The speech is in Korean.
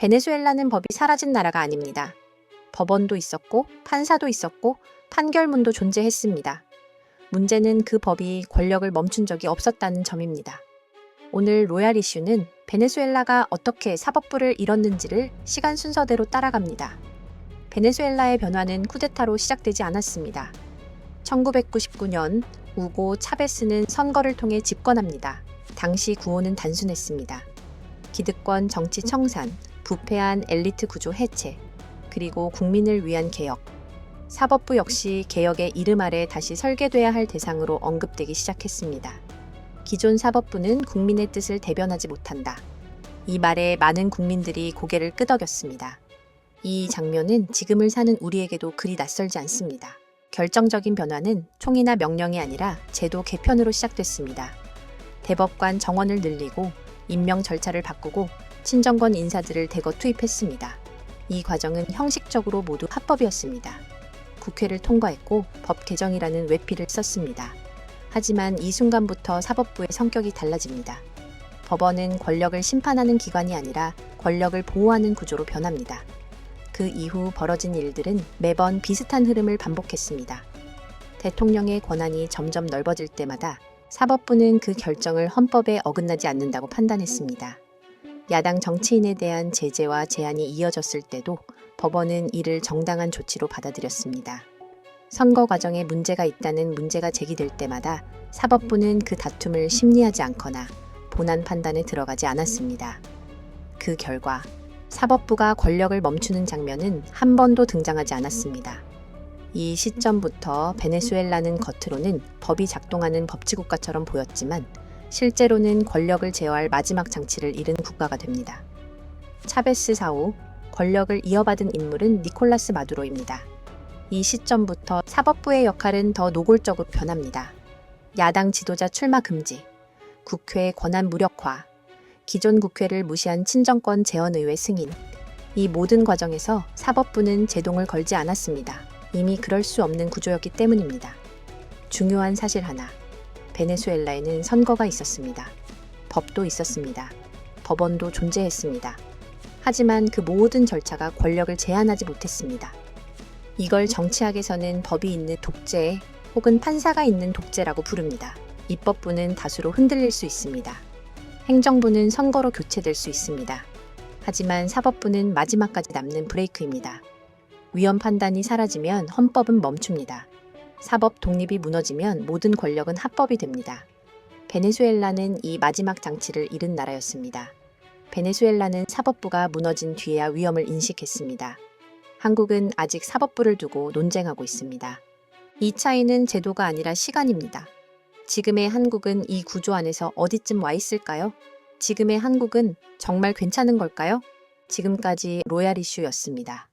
베네수엘라는 법이 사라진 나라가 아닙니다. 법원도 있었고 판사도 있었고 판결문도 존재했습니다. 문제는 그 법이 권력을 멈춘 적이 없었다는 점입니다. 오늘 로얄 이슈는 베네수엘라가 어떻게 사법부를 잃었는지를 시간 순서대로 따라갑니다. 베네수엘라의 변화는 쿠데타로 시작되지 않았습니다. 1999년 우고 차베스는 선거를 통해 집권합니다. 당시 구호는 단순했습니다. 기득권 정치 청산, 부패한 엘리트 구조 해체, 그리고 국민을 위한 개혁. 사법부 역시 개혁의 이름 아래 다시 설계돼야 할 대상으로 언급되기 시작했습니다. 기존 사법부는 국민의 뜻을 대변하지 못한다. 이 말에 많은 국민들이 고개를 끄덕였습니다. 이 장면은 지금을 사는 우리에게도 그리 낯설지 않습니다. 결정적인 변화는 총이나 명령이 아니라 제도 개편으로 시작됐습니다. 대법관 정원을 늘리고 임명 절차를 바꾸고 친정권 인사들을 대거 투입했습니다. 이 과정은 형식적으로 모두 합법이었습니다. 국회를 통과했고 법 개정이라는 외피를 썼습니다. 하지만 이 순간부터 사법부의 성격이 달라집니다. 법원은 권력을 심판하는 기관이 아니라 권력을 보호하는 구조로 변합니다. 그 이후 벌어진 일들은 매번 비슷한 흐름을 반복했습니다. 대통령의 권한이 점점 넓어질 때마다 사법부는 그 결정을 헌법에 어긋나지 않는다고 판단했습니다. 야당 정치인에 대한 제재와 제한이 이어졌을 때도 법원은 이를 정당한 조치로 받아들였습니다. 선거 과정에 문제가 있다는 문제가 제기될 때마다 사법부는 그 다툼을 심리하지 않거나 본안 판단에 들어가지 않았습니다. 그 결과 사법부가 권력을 멈추는 장면은 한 번도 등장하지 않았습니다. 이 시점부터 베네수엘라는 겉으로는 법이 작동하는 법치국가처럼 보였지만 실제로는 권력을 제어할 마지막 장치를 잃은 국가가 됩니다. 차베스 사후 권력을 이어받은 인물은 니콜라스 마두로입니다. 이 시점부터 사법부의 역할은 더 노골적으로 변합니다. 야당 지도자 출마 금지, 국회 권한 무력화, 기존 국회를 무시한 친정권 재헌의회 승인. 이 모든 과정에서 사법부는 제동을 걸지 않았습니다. 이미 그럴 수 없는 구조였기 때문입니다. 중요한 사실 하나. 베네수엘라에는 선거가 있었습니다. 법도 있었습니다. 법원도 존재했습니다. 하지만 그 모든 절차가 권력을 제한하지 못했습니다. 이걸 정치학에서는 법이 있는 독재 혹은 판사가 있는 독재라고 부릅니다. 입법부는 다수로 흔들릴 수 있습니다. 행정부는 선거로 교체될 수 있습니다. 하지만 사법부는 마지막까지 남는 브레이크입니다. 위헌 판단이 사라지면 헌법은 멈춥니다. 사법 독립이 무너지면 모든 권력은 합법이 됩니다. 베네수엘라는 이 마지막 장치를 잃은 나라였습니다. 베네수엘라는 사법부가 무너진 뒤에야 위험을 인식했습니다. 한국은 아직 사법부를 두고 논쟁하고 있습니다. 이 차이는 제도가 아니라 시간입니다. 지금의 한국은 이 구조 안에서 어디쯤 와 있을까요? 지금의 한국은 정말 괜찮은 걸까요? 지금까지 로얄 이슈였습니다.